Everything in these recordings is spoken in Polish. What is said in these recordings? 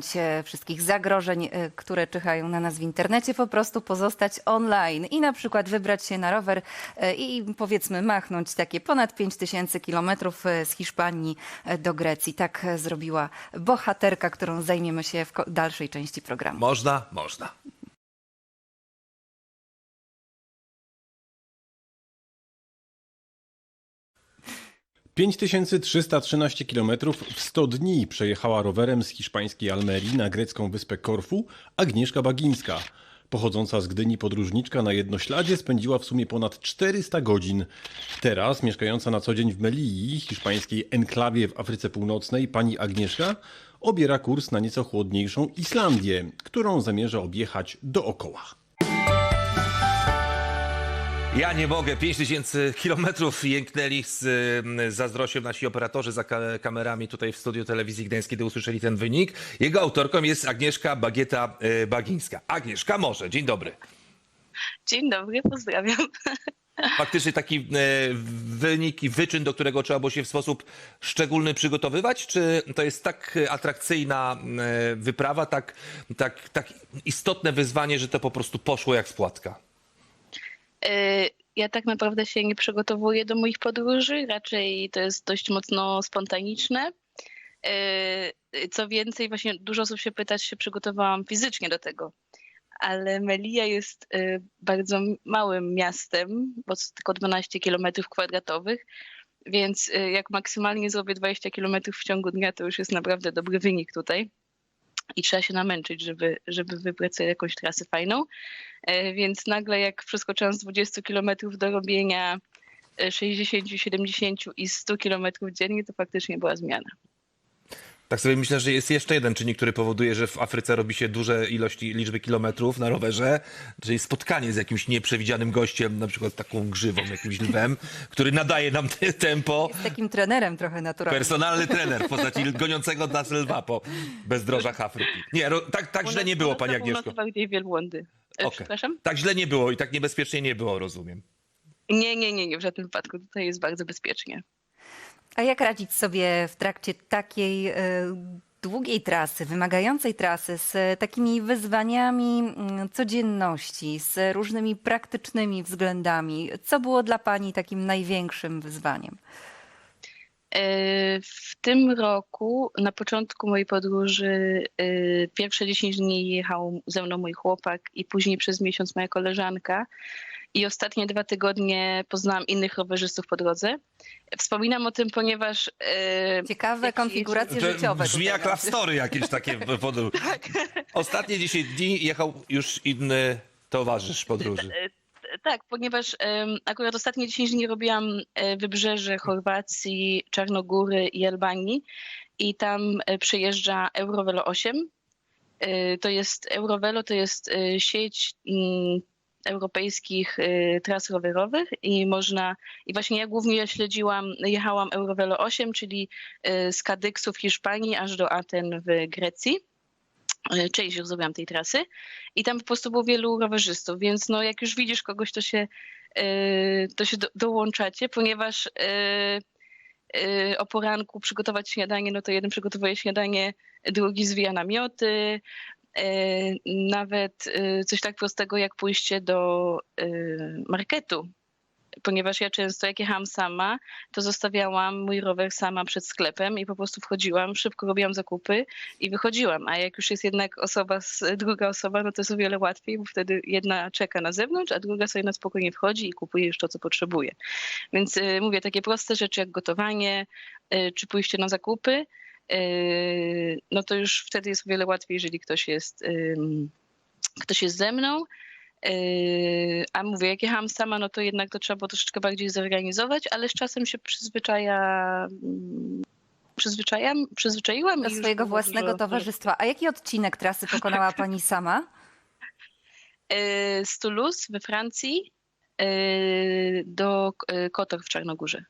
uniknąć wszystkich zagrożeń, e, które czyhają na nas w internecie, po prostu pozostać online i na przykład wybrać się na rower e, i powiedzmy machnąć takie ponad 5000 kilometrów e, z Hiszpanii do Grecji. Tak zrobiła bohaterka, którą zajmiemy się w dalszej części programu. Można? Można. 5313 km w 100 dni przejechała rowerem z hiszpańskiej Almerii na grecką wyspę Korfu Agnieszka Bagińska. Pochodząca z Gdyni podróżniczka na jednośladzie spędziła w sumie ponad 400 godzin. Teraz, mieszkająca na co dzień w Melii, hiszpańskiej enklawie w Afryce Północnej, pani Agnieszka obiera kurs na nieco chłodniejszą Islandię, którą zamierza objechać dookoła. Ja nie mogę. 5000 kilometrów jęknęli z y, zazdrością nasi operatorzy za ka- kamerami tutaj w studiu telewizji gdańskiej, kiedy usłyszeli ten wynik. Jego autorką jest Agnieszka Bagieta y, Bagińska. Agnieszka może. Dzień dobry. Dzień dobry, pozdrawiam. Faktycznie taki y, wynik i wyczyn, do którego trzeba było się w sposób szczególny przygotowywać? Czy to jest tak atrakcyjna y, wyprawa, tak, tak, tak istotne wyzwanie, że to po prostu poszło jak z płatka? E, Ja tak naprawdę się nie przygotowuję do moich podróży, raczej to jest dość mocno spontaniczne. E, Co więcej, właśnie dużo osób się pyta, czy się przygotowałam fizycznie do tego. Ale Melilla jest e, bardzo małym miastem, bo to tylko 12 km kwadratowych, więc e, jak maksymalnie zrobię 20 km w ciągu dnia, to już jest naprawdę dobry wynik tutaj. I trzeba się namęczyć, żeby, żeby wybrać sobie jakąś trasę fajną. E, Więc nagle jak przeskoczyłam z 20 km do robienia e, 60, 70 i 100 km dziennie, to faktycznie była zmiana. Tak sobie myślę, że jest jeszcze jeden czynnik, który powoduje, że w Afryce robi się duże ilości, liczby kilometrów na rowerze, czyli spotkanie z jakimś nieprzewidzianym gościem, na przykład taką grzywą, jakimś lwem, który nadaje nam te tempo. Jest takim trenerem trochę naturalnym. Personalny trener w postaci goniącego nas lwa po bezdrożach Afryki. Nie, ro, tak, tak źle nie było, pani Agnieszko. wielbłądy. E, Okej. Przepraszam? Tak źle nie było i tak niebezpiecznie nie było, rozumiem. Nie, nie, nie, nie, w żadnym wypadku. Tutaj jest bardzo bezpiecznie. A jak radzić sobie w trakcie takiej e, długiej trasy, wymagającej trasy, z takimi wyzwaniami codzienności, z różnymi praktycznymi względami? Co było dla Pani takim największym wyzwaniem? E, W tym roku, na początku mojej podróży, e, pierwsze 10 dni jechał ze mną mój chłopak i później przez miesiąc moja koleżanka. I ostatnie dwa tygodnie poznałam innych rowerzystów po drodze. Wspominam o tym, ponieważ e, Ciekawe Jak konfiguracje życiowe. brzmi jak love story jakieś takie w podróży. Ostatnie 10 dni jechał już inny towarzysz podróży. Tak, ponieważ akurat ostatnie 10 dni robiłam e, wybrzeże Chorwacji, Czarnogóry i Albanii i tam e, przejeżdża Eurovelo 8. E, To jest Eurovelo, to jest e, sieć mm, europejskich e, tras rowerowych i można, i właśnie ja głównie śledziłam, jechałam Eurovelo 8, czyli e, z Kadyksu w Hiszpanii aż do Aten w Grecji. E, Część już zrobiłam tej trasy i tam po prostu było wielu rowerzystów, więc no jak już widzisz kogoś, to się, to się do, dołączacie, ponieważ o poranku przygotować śniadanie, no to jeden przygotowuje śniadanie, drugi zwija namioty, nawet e, coś tak prostego jak pójście do e, marketu. Ponieważ ja często, jak jechałam sama, to zostawiałam mój rower sama przed sklepem i po prostu wchodziłam, szybko robiłam zakupy i wychodziłam. A jak już jest jednak osoba, druga osoba, no to jest o wiele łatwiej, bo wtedy jedna czeka na zewnątrz, a druga sobie na spokojnie wchodzi i kupuje już to, co potrzebuje. Więc y, mówię, takie proste rzeczy jak gotowanie y, czy pójście na zakupy, y, no to już wtedy jest o wiele łatwiej, jeżeli ktoś jest, ktoś jest ze mną. Yy, A mówię, jak jechałam sama, no to jednak to trzeba było troszeczkę bardziej zorganizować, ale z czasem się przyzwyczaja, mm, przyzwyczajam, przyzwyczaiłam. Do swojego własnego dużo- towarzystwa. A jaki odcinek trasy pokonała Pani sama? Yy, Z Toulouse we Francji yy, do yy, Kotor w Czarnogórze.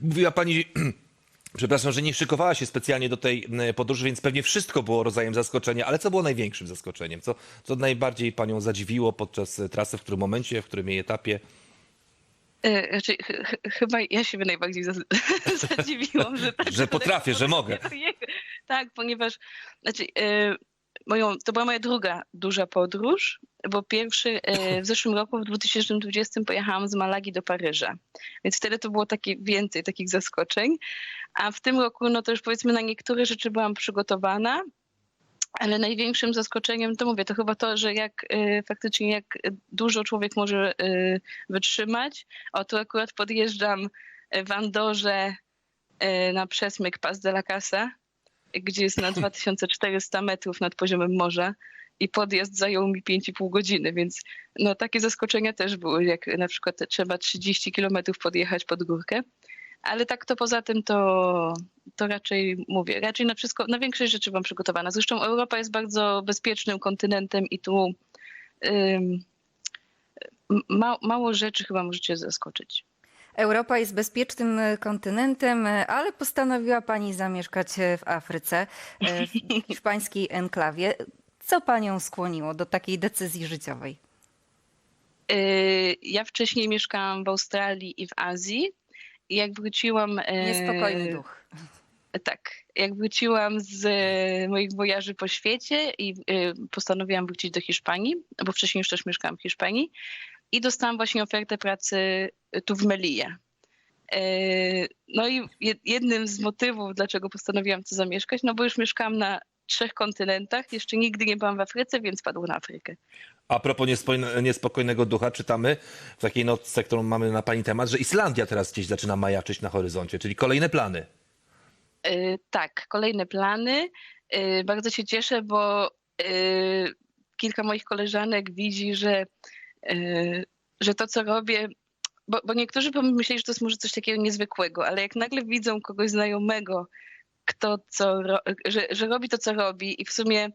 Mówiła pani, przepraszam, że nie szykowała się specjalnie do tej podróży, więc pewnie wszystko było rodzajem zaskoczenia, ale co było największym zaskoczeniem? Co, co najbardziej panią zadziwiło podczas e, trasy, w którym momencie, w którym jej etapie? E, Znaczy, ch- ch- chyba ja siebie najbardziej za- zadziwiłam, że, tak Że potrafię, że mogę. Tak, ponieważ znaczy, e, moją, to była moja druga duża podróż, bo pierwszy e, w zeszłym roku, w 2020 pojechałam z Malagi do Paryża. Więc wtedy to było takie więcej takich zaskoczeń. A w tym roku, no to już powiedzmy na niektóre rzeczy byłam przygotowana, ale największym zaskoczeniem, to mówię, to chyba to, że jak e, faktycznie jak dużo człowiek może e, wytrzymać. O, tu akurat podjeżdżam w Andorze na przesmyk Pas de la Casa, gdzie jest na 2400 metrów nad poziomem morza i podjazd zajął mi 5,5 godziny, więc no takie zaskoczenia też były, jak na przykład trzeba 30 kilometrów podjechać pod górkę. Ale tak to poza tym to, to raczej mówię, raczej na wszystko, na większość rzeczy byłam przygotowana. Zresztą Europa jest bardzo bezpiecznym kontynentem i tu ym, ma, mało rzeczy chyba możecie zaskoczyć. Europa jest bezpiecznym e, kontynentem, e, ale postanowiła pani zamieszkać e, w Afryce, e, w hiszpańskiej enklawie. Co panią skłoniło do takiej decyzji życiowej? Y, Ja wcześniej mieszkałam w Australii i w Azji. Jak wróciłam. e, Niespokojny duch. Tak. Jak wróciłam z e, moich wojaży po świecie i e, postanowiłam wrócić do Hiszpanii, bo wcześniej już też mieszkałam w Hiszpanii. I dostałam właśnie ofertę pracy tu w Melille. E, No i jed- jednym z motywów, dlaczego postanowiłam tu zamieszkać, no bo już mieszkałam na trzech kontynentach, jeszcze nigdy nie byłam w Afryce, więc padło na Afrykę. A propos niespokojne- niespokojnego ducha, czytamy w takiej notce, którą mamy na pani temat, że Islandia teraz gdzieś zaczyna majaczyć na horyzoncie, czyli kolejne plany. Y, Tak, kolejne plany. Y, Bardzo się cieszę, bo y, kilka moich koleżanek widzi, że, y, że to, co robię, bo, bo niektórzy myśleli, że to jest może coś takiego niezwykłego, ale jak nagle widzą kogoś znajomego, kto co, że, że robi to, co robi i w sumie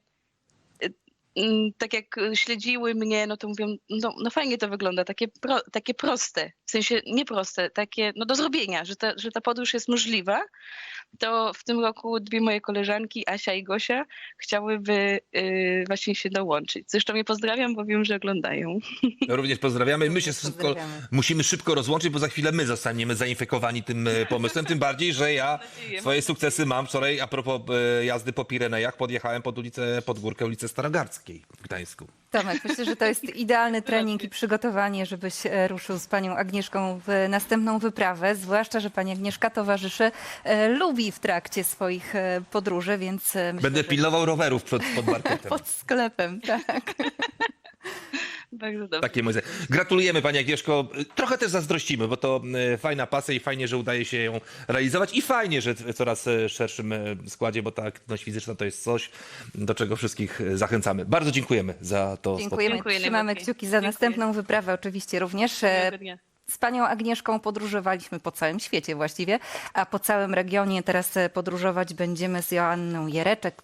mm, tak jak śledziły mnie, no to mówią, no, no fajnie to wygląda, takie, pro, takie proste, w sensie nie proste, takie no do zrobienia, że ta, że ta podróż jest możliwa, to w tym roku dwie moje koleżanki, Asia i Gosia, chciałyby y, właśnie się dołączyć. Zresztą je pozdrawiam, bo wiem, że oglądają. Również pozdrawiamy. My się szybko, musimy szybko rozłączyć, bo za chwilę my zostaniemy zainfekowani tym e, pomysłem. Tym bardziej, że ja swoje sukcesy mam. Wczoraj a propos e, jazdy po Pirenejach podjechałem pod ulicę, pod górkę ulicy Starogardzkiej w Gdańsku. Tomek, myślę, że to jest idealny trening i przygotowanie, żebyś e, ruszył z panią Agnieszką w następną wyprawę, zwłaszcza, że pani Agnieszka towarzyszy, e, lubi w trakcie swoich e, podróży, więc e, myślę, Będę że pilnował rowerów przed, pod marketem. pod sklepem, tak. Bardzo dobrze. Takie moje. Gratulujemy Pani Agnieszko. Trochę też zazdrościmy, bo to e, fajna pasja i fajnie, że udaje się ją realizować i fajnie, że w coraz e, szerszym składzie, bo ta aktywność fizyczna to jest coś, do czego wszystkich zachęcamy. Bardzo dziękujemy za to Dziękujemy, Dziękuję trzymamy najbardziej. kciuki za Dziękuję. następną wyprawę oczywiście również. E, Miłego dnia. Z panią Agnieszką podróżowaliśmy po całym świecie właściwie, a po całym regionie teraz podróżować będziemy z Joanną Jereczek.